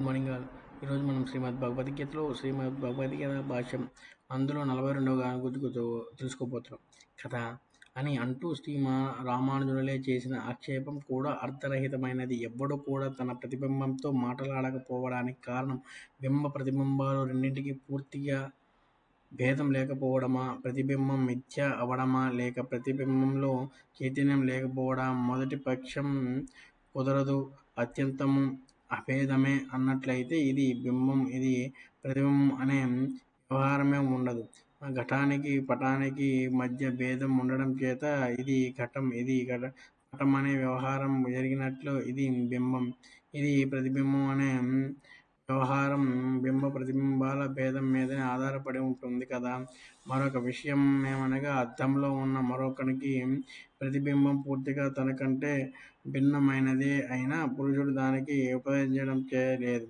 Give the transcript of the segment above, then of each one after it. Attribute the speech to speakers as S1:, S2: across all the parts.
S1: Good morning all. ఈరోజు మనం శ్రీమద్ భగవద్గీతలో శ్రీమద్ భగవద్గీత భాష్యం అందులో నలభై రెండవ గుర్తుకు తెలుసుకోబోతున్నాం. కథ అని అంటూ శ్రీమా రామానుజులే చేసిన ఆక్షేపం కూడా అర్థరహితమైనది. ఎవ్వడు కూడా తన ప్రతిబింబంతో మాట్లాడకపోవడానికి కారణం బింబ ప్రతిబింబాలు రెండింటికి పూర్తిగా భేదం లేకపోవడమా? ప్రతిబింబం మిథ్య అవడమా? లేక ప్రతిబింబంలో చైతన్యం లేకపోవడం మొదటి పక్షం కుదరదు అత్యంతము అభేదమే అన్నట్లయితే ఇది బింబం ఇది ప్రతిబింబం అనే వ్యవహారమే ఉండదు. ఘటానికి పటానికి మధ్య భేదం ఉండడం చేత ఇది ఘటం ఇది ఘట పటం అనే వ్యవహారం జరిగినట్లు ఇది బింబం. ఇది ప్రతిబింబం అనే వ్యవహారం బింబ ప్రతిబింబాల భేదం మీదనే ఆధారపడి ఉంటుంది కదా. మరొక విషయం ఏమనగా అద్దంలో ఉన్న మరొకనికి ప్రతిబింబం పూర్తిగా తనకంటే భిన్నమైనది అయినా పురుషుడు దానికి ఉపదేశించడం చేయలేదు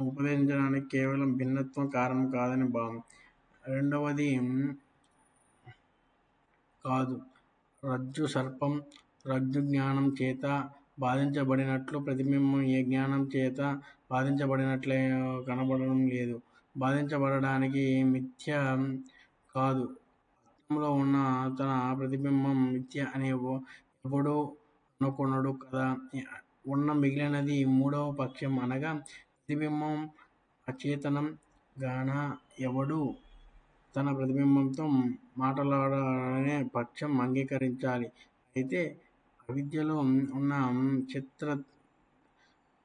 S1: ఉపదేశించడానికి కేవలం భిన్నత్వం కారణం కాదని భావం. రెండవది కాదు. రజ్జు సర్పం రజ్జు జ్ఞానం చేత బాధించబడినట్లు ప్రతిబింబం ఏ జ్ఞానం చేత బాధించబడినట్లే కనబడడం లేదు. బాధించబడడానికి మిథ్య కాదు. అర్థంలో ఉన్న తన ప్రతిబింబం మిథ్య అనే ఎవడో అనుకున్నాడు కదా. ఉన్న మిగిలినది మూడవ పక్షం అనగా ప్రతిబింబం అచేతనం గాన ఎవడు తన ప్రతిబింబంతో మాట్లాడాలనే పక్షం అంగీకరించాలి. అయితే అవిద్యలో ఉన్న చిత్ర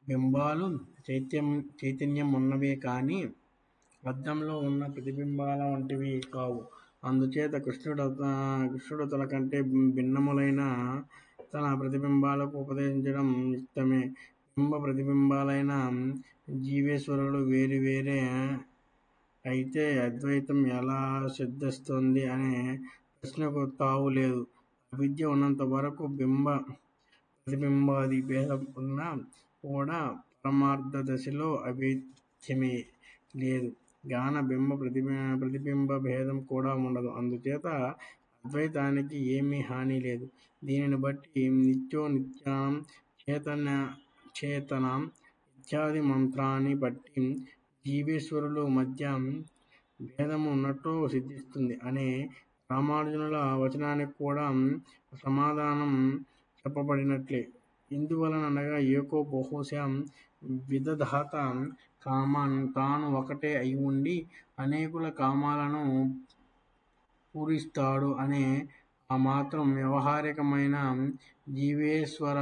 S1: బింబాలు చైత్యం చైతన్యం ఉన్నవే కానీ అద్దంలో ఉన్న ప్రతిబింబాల వంటివి కావు. అందుచేత కృష్ణుడు కృష్ణుడు తన కంటే భిన్నములైన తన ప్రతిబింబాలకు ఉపదేశించడం యుక్తమే. బింబ ప్రతిబింబాలైన జీవేశ్వరుడు వేరు వేరే అయితే అద్వైతం ఎలా సిద్ధిస్తుంది అనే ప్రశ్నకు తావు లేదు. విద్య ఉన్నంత వరకు బింబ ప్రతిబింబాది భేదం ఉన్నా కూడా పరమార్థ దశలో అవిద్యమే లేదు. జ్ఞాన బింబ ప్రతిబింబ ప్రతిబింబ భేదం కూడా ఉండదు. అందుచేత అద్వైతానికి ఏమీ హాని లేదు. దీనిని బట్టి నిత్యో నిత్యానం చేతన చేతనం ఇత్యాది మంత్రాన్ని బట్టి జీవేశ్వరులు మధ్య భేదము ఉన్నట్టు సిద్ధిస్తుంది. అనే రామానుజుల వచనానికి కూడా సమాధానం చెప్పబడినట్లే. ఇందువలనగా ఏకో బహుశా విదధాత కామాన్ తాను ఒకటే అయి ఉండి అనేకుల కామాలను పూరిస్తాడు అనే ఆ మాత్రం వ్యవహారికమైన జీవేశ్వర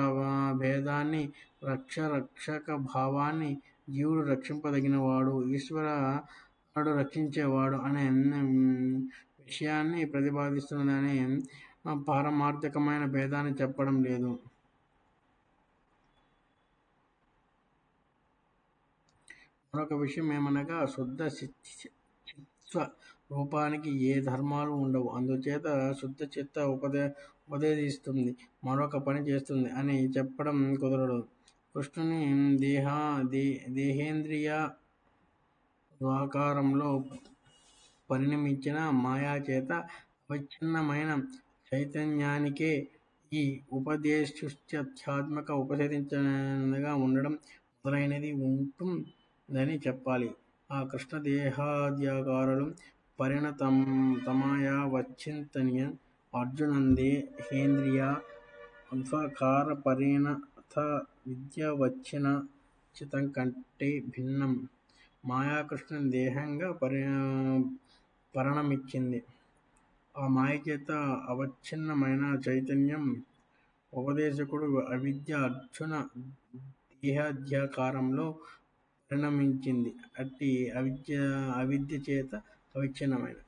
S1: భేదాన్ని రక్ష రక్షక భావాన్ని జీవుడు రక్షింపదగినవాడు ఈశ్వరుడు రక్షించేవాడు అనే విషయాన్ని ప్రతిపాదిస్తున్నదని పారమార్థికమైన భేదాన్ని చెప్పడం లేదు. మరొక విషయం ఏమనగా శుద్ధ చిత్వ రూపానికి ఏ ధర్మాలు ఉండవు. అందుచేత శుద్ధ చిత్త ఉపదే ఉపదేశిస్తుంది. మరొక పని చేస్తుంది అని చెప్పడం కుదరదు. కృష్ణుని దేహ దే దేహేంద్రియ ద్వాకారంలో పరిణమించిన మాయా చేత అవిచ్ఛిన్నమైన చైతన్యానికే ఈ ఉపదేశుత్యాత్మక ఉపసరించగా ఉండడం మొదలైనది ఉంటుందని చెప్పాలి. ఆ కృష్ణ దేహాద్యాకారులు పరిణతం తమాయా వచ్చింతని అర్జునందే హేంద్రియ అంశకార పరిణత విద్య వచ్చిన చితం కంటే భిన్నం. మాయాకృష్ణ దేహంగా పరి పరణమిచ్చింది ఆ మాయ చేత అవచ్ఛిన్నమైన చైతన్యం ఉపదేశకుడు అవిద్య అర్జున దేహాధ్యాకారంలో పరిణమించింది అట్టి అవిద్య అవిద్య చేత అవిచ్ఛిన్నమైన